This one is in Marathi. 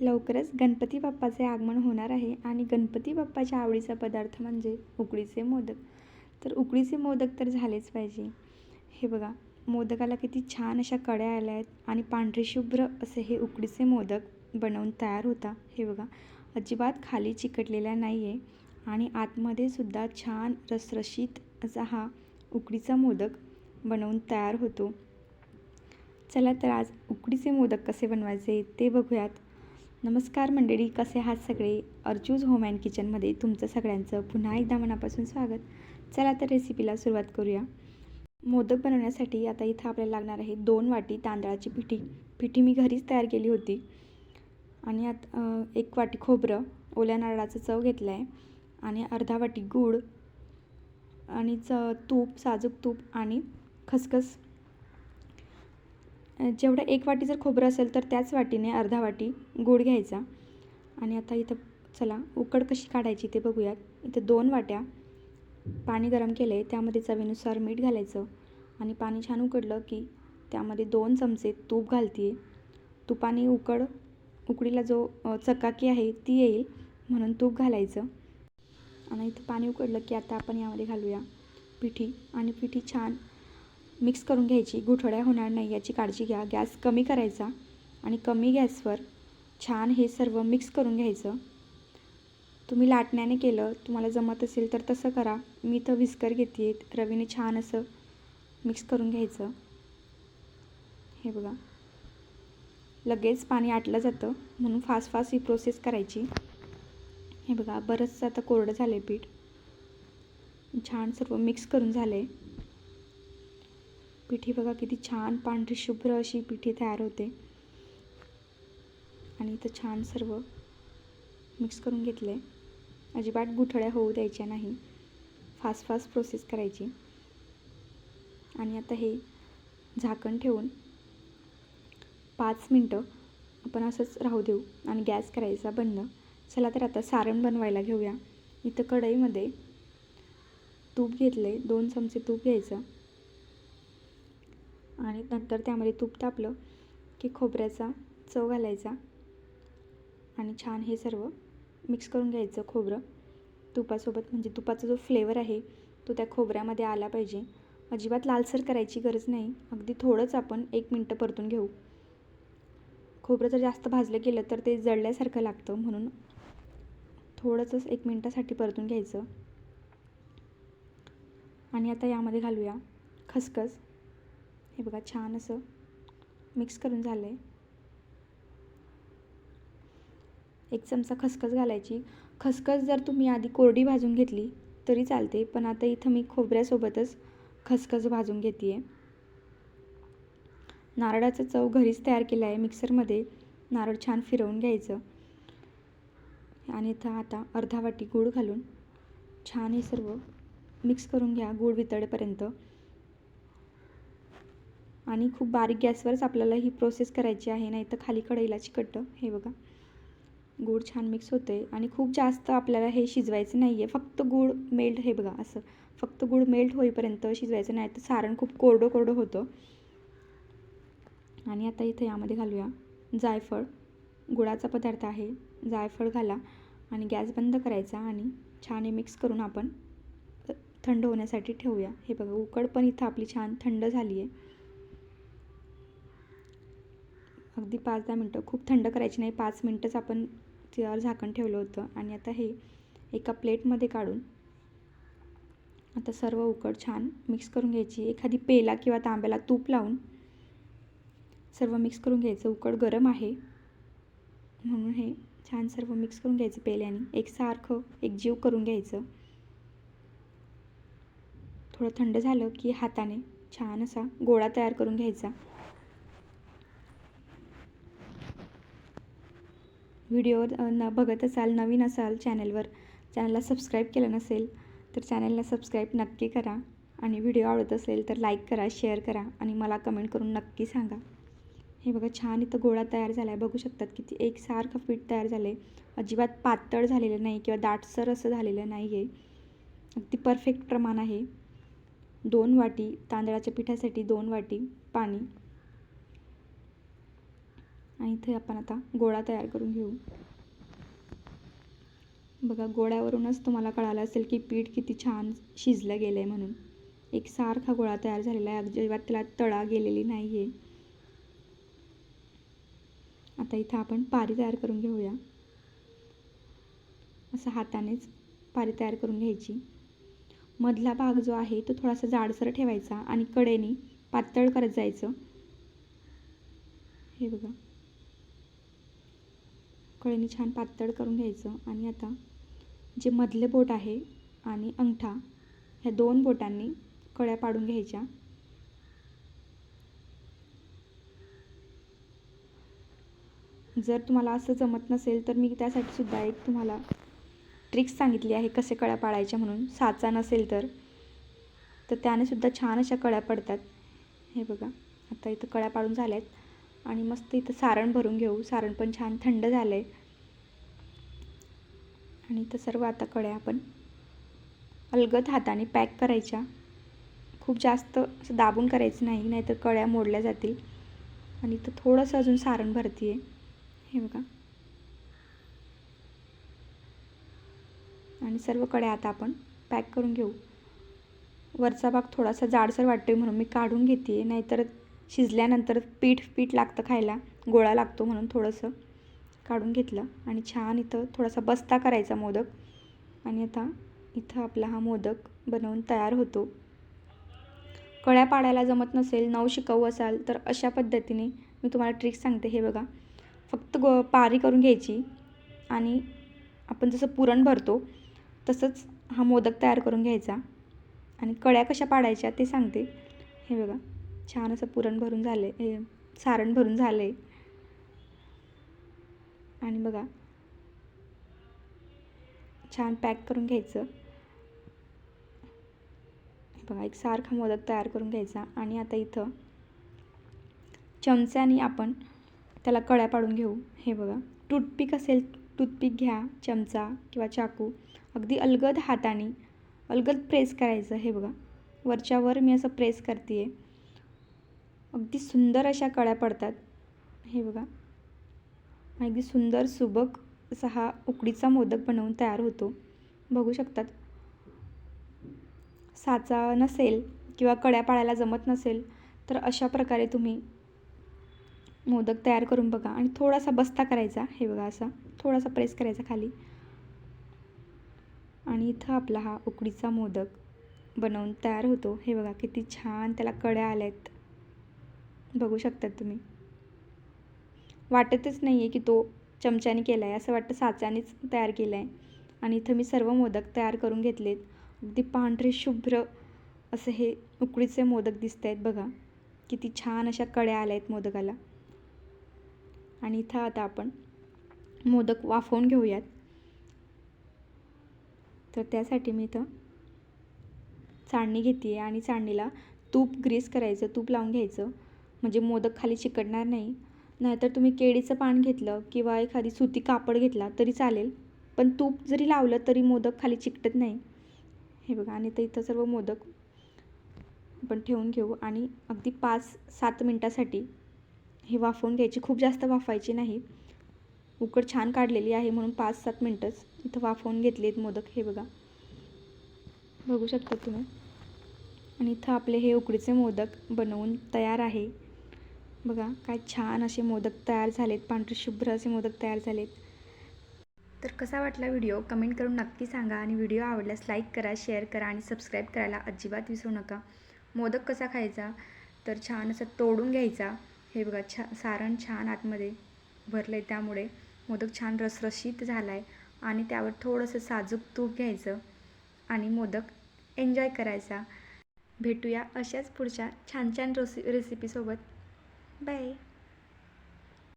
लवकरच गणपती बाप्पाचे आगमन होणार आहे आणि गणपती बाप्पाच्या आवडीचा पदार्थ म्हणजे उकडीचे मोदक. तर उकडीचे मोदक तर झालेच पाहिजे. हे बघा मोदकाला किती छान अशा कड्या आल्या आहेत आणि पांढरे शुभ्र असे हे उकडीचे मोदक बनवून तयार होता. हे बघा अजिबात खाली चिकटलेला नाही आहे आणि आतमध्ये सुद्धा छान रसरशीत असा हा उकडीचा मोदक बनवून तयार होतो. चला तर आज उकडीचे मोदक कसे बनवायचे ते बघूयात. नमस्कार मंडळी कसे आहात सगळे? अर्जूज होम अँड किचनमध्ये तुमचं सगळ्यांचं पुन्हा एकदा मनापासून स्वागत. चला तर रेसिपीला सुरुवात करूया. मोदक बनवण्यासाठी आता इथं आपल्याला लागणार आहे दोन वाटी तांदळाची पिठी. पिठी मी घरीच तयार केली होती. आणि आत एक वाटी खोबरं ओल्या नारळाचं चव घेतलं आहे आणि अर्धा वाटी गूळ आणि च तूप साजूक तूप आणि खसखस. जेवढं एक वाटी जर खोबरं असेल तर त्याच वाटीने अर्धा वाटी गूळ घ्यायचा. आणि आता इथं चला उकड कशी काढायची ते बघूयात. इथं दोन वाट्या पाणी गरम केलं आहे त्यामध्ये चवीनुसार मीठ घालायचं. आणि पाणी छान उकडलं की त्यामध्ये दोन चमचे तूप घालते तुपाने उकड उकडीला जो चकाकी आहे ती येईल म्हणून तूप घालायचं. आणि इथं पाणी उकडलं की आता आपण यामध्ये घालूया पिठी. आणि पिठी छान मिक्स करून घ्यायची गुठळ्या होणार नाही याची काळजी घ्या. गॅस कमी करायचा आणि कमी गॅसवर छान हे सर्व मिक्स करून घ्यायचं. तुम्ही लाटण्याने केलं तुम्हाला जमत असेल तर तसं करा. मी तर विस्कर घेते रवीने छान असं मिक्स करून घ्यायचं. हे बघा. लगेच पाणी आटलं जातं म्हणून फास्ट फास्ट ही प्रोसेस करायची. हे बघा बरंचसं आता कोरडं झालं आहे पीठ. छान सर्व मिक्स करून झालं आहे पिठी बघा किती छान पांढरी शुभ्र अशी पिठी तयार होते. आणि इथं छान सर्व मिक्स करून घेतलं आहे अजिबात गुठळ्या होऊ द्यायच्या नाही. फास्ट फास्ट प्रोसेस करायची. आणि आता हे झाकण ठेवून पाच मिनटं आपण असंच राहू देऊ. आणि गॅस करायचा बंद. चला तर आता सारण बनवायला घेऊया. इथं कढईमध्ये तूप घेतलं आहे दोन चमचे तूप घ्यायचं. आणि नंतर त्यामध्ये तूप तापलं की खोबऱ्याचा चव घालायचा. आणि छान हे सर्व मिक्स करून घ्यायचं खोबरं. तुपासोबत म्हणजे तुपाचा जो फ्लेवर आहे तो त्या खोबऱ्यामध्ये आला पाहिजे. अजिबात लालसर करायची गरज नाही. अगदी थोडंच आपण एक मिनटं परतून घेऊ. खोबरं जर जास्त भाजलं गेलं तर ते जळल्यासारखं लागतं म्हणून थोडंसंच एक मिनटासाठी परतून घ्यायचं. आणि आता यामध्ये घालूया खसखस. हे बघा छान असं मिक्स करून झालं आहे एक चमचा खसखस घालायची. खसखस जर तुम्ही आधी कोरडी भाजून घेतली तरी चालते पण आता इथं मी खोबऱ्यासोबतच खसखस भाजून घेते आहे नारळाचा चव घरीच तयार केला आहे मिक्सरमध्ये. नारळ छान फिरवून घ्यायचं. आणि इथं आता अर्धा वाटी गूळ घालून छान हे सर्व मिक्स करून घ्या गूळ वितळेपर्यंत. आणि खूप बारीक गॅसवरच आपल्याला ही प्रोसेस करायची आहे नाही तर खाली कढईला चिकटतं हे बघा. गूळ छान मिक्स होते आणि खूप जास्त आपल्याला हे शिजवायचं नाही आहे फक्त गूळ मेल्ट हे बघा असं. फक्त गूळ मेल्ट होईपर्यंत शिजवायचं नाही तर सारण खूप कोरडं कोरडं होतं. आणि आता इथं यामध्ये घालूया जायफळ. गुळाचा पदार्थ आहे जायफळ घाला आणि गॅस बंद करायचा आणि छान हे मिक्स करून आपण थंड होण्यासाठी ठेवूया. हे बघा उकड पण इथं आपली छान थंड झाली आहे अगदी पाच दहा मिनटं. खूप थंड करायची नाही. पाच मिनटंच आपण त्यावर झाकण ठेवलं होतं. आणि आता हे एका प्लेटमध्ये काढून आता सर्व उकड छान मिक्स करून घ्यायची. एखादी पेला किंवा तांब्याला तूप लावून सर्व मिक्स करून घ्यायचं. उकड गरम आहे. म्हणून हे छान सर्व मिक्स करून घ्यायचं पेल्याने. एकसारखं एकजीव करून घ्यायचं. थोडं थंड झालं की हाताने छान असा गोळा तयार करून घ्यायचा. व्हिडिओ न बघत असाल नवीन असाल चॅनलवर चॅनलला सबस्क्राईब केलं नसेल तर चॅनलला सबस्क्राईब नक्की करा. आणि व्हिडिओ आवडत असेल तर लाईक करा शेअर करा आणि मला कमेंट करून नक्की सांगा. हे बघा छान इथं गोळा तयार झाला आहे बघू शकतात किती एकसारखं पीठ तयार झालं आहे अजिबात पातळ झालेलं नाही किंवा दाटसर असं झालेलं नाही आहे अगदी परफेक्ट प्रमाण आहे. दोन वाटी तांदळाच्या पिठासाठी दोन वाटी पाणी. आणि इथे आपण आता गोळा तयार करून घेऊ. बघा गोळ्यावरूनच तुम्हाला कळालं असेल की पीठ किती छान शिजलं गेलं आहे म्हणून. एक सारखा गोळा तयार झालेला आहे. अजिबात त्याला तळा गेलेली नाही आहे आता इथं आपण पारी तयार करून घेऊया. असं हातानेच पारी तयार करून घ्यायची. मधला भाग जो आहे तो थोडासा जाडसर ठेवायचा आणि कडेने पातळ करत जायचं. हे बघा. कडेने छान पातळ करून घ्यायचं. आणि आता जे मधले बोट आहे आणि अंगठा ह्या दोन बोटांनी कळ्या पाडून घ्यायच्या. जर तुम्हाला असं जमत नसेल तर मी त्यासाठी सुद्धा एक तुम्हाला ट्रिक्स सांगितली आहे कसे कळ्या पाडायच्या म्हणून. साचा नसेल तर. तर त्याने सुद्धा छान अशा कळ्या पडतात. हे बघा आता इथं कळ्या पाडून झाल्या आहेत आणि मस्त इथं सारण भरून घेऊ. सारण पण छान थंड झालं आहे आणि इथं सर्व आता कळ्या आपण अलगद हाताने पॅक करायच्या. खूप जास्त असं दाबून करायचं नाही नाहीतर कळ्या मोडल्या जातील. आणि इथं थोडंसं अजून सारण भरती आहे हे बघा. आणि सर्व कड्या आता आपण पॅक करून घेऊ. वरचा भाग थोडासा जाडसर वाटतोय म्हणून मी काढून घेते आहे नाहीतर शिजल्यानंतर पीठ पीठ लागतं खायला. गोळा लागतो म्हणून थोडंसं काढून घेतलं. आणि छान इथं थोडासा बस्ता करायचा मोदक. आणि आता इथं आपला हा मोदक बनवून तयार होतो. कळ्या पाडायला जमत नसेल नऊ शिकवू असाल तर अशा पद्धतीने मी तुम्हाला ट्रिक सांगते. हे बघा. फक्त गो पारी करून घ्यायची. आणि आपण जसं पुरण भरतो तसंच हा मोदक तयार करून घ्यायचा. आणि कळ्या कशा पाडायच्या ते सांगते. हे बघा. छान असं पुरण भरून झालं आहे सारण भरून झालं. आहे आणि बघा. छान पॅक करून घ्यायचं. बघा एक सारखा मोदक तयार करून घ्यायचा. आणि आता इथं चमच्याने आपण त्याला कळ्या पाडून घेऊ. हे बघा. टूथपिक असेल टूथपिक घ्या चमचा किंवा चाकू. अगदी अलगद हाताने अलगद प्रेस करायचं. हे बघा. वरच्यावर मी असं प्रेस करते आहे अगदी सुंदर अशा कळ्या पडतात. हे बघा. अगदी सुंदर सुबक असा हा उकडीचा मोदक बनवून तयार होतो. बघू शकतात. साचा नसेल किंवा कड्या पाळायला जमत नसेल तर अशा प्रकारे तुम्ही मोदक तयार करून बघा. आणि थोडासा बस्ता करायचा. हे बघा असा. थोडासा प्रेस करायचा खाली. आणि इथं आपला हा उकडीचा मोदक बनवून तयार होतो. हे बघा किती छान त्याला कड्या आहेत बघू शकतात तुम्ही. वाटतच नाही आहे की तो चमच्याने केला आहे असं वाटतं साच्यानेच तयार केला आहे आणि इथं मी सर्व मोदक तयार करून घेतलेत. अगदी पांढरे शुभ्र असं हे उकडीचे मोदक दिसत आहेत बघा. किती छान अशा कड्या आल्या आहेत मोदकाला. आणि इथं आता आपण मोदक वाफवून घेऊयात. तर त्यासाठी मी इथं चाळणी घेते आहे आणि चाळणीला तूप ग्रीस करायचं तूप लावून घ्यायचं. म्हणजे मोदक खाली चिकटणार नाही. नाहीतर तुम्ही केळीचं पान घेतलं किंवा एखादी सुती कापड घेतला तरी चालेल. पण तूप जरी लावलं तरी मोदक खाली चिकटत नाही. हे बघा आणि तर इथं सर्व मोदक आपण ठेवून घेऊ. आणि अगदी पाच सात मिनटासाठी हे वाफवून घ्यायची. खूप जास्त वाफवायची नाही. उकड छान काढलेली आहे म्हणून पाच सात मिनटंच इथं वाफवून घेतले आहेत मोदक. हे बघा. बघू शकता तुम्ही. आणि इथं आपले हे उकडीचे मोदक बनवून तयार आहे. बघा काय छान असे मोदक तयार झालेत. पांढरे शुभ्र असे मोदक तयार झालेत. तर कसा वाटला व्हिडिओ? कमेंट करून नक्की सांगा आणि व्हिडिओ आवडल्यास लाईक करा शेअर करा आणि सबस्क्राईब करायला अजिबात विसरू नका. मोदक कसा खायचा? तर छान असं तोडून घ्यायचा. हे बघा छा सारण छान आतमध्ये भरलं आहे त्यामुळे. मोदक छान रसरशीत झाला आहे आणि त्यावर थोडंसं साजूक तूप घ्यायचं आणि मोदक एन्जॉय करायचा. भेटूया अशाच पुढच्या छान छान रेसि रेसिपीसोबत Bye.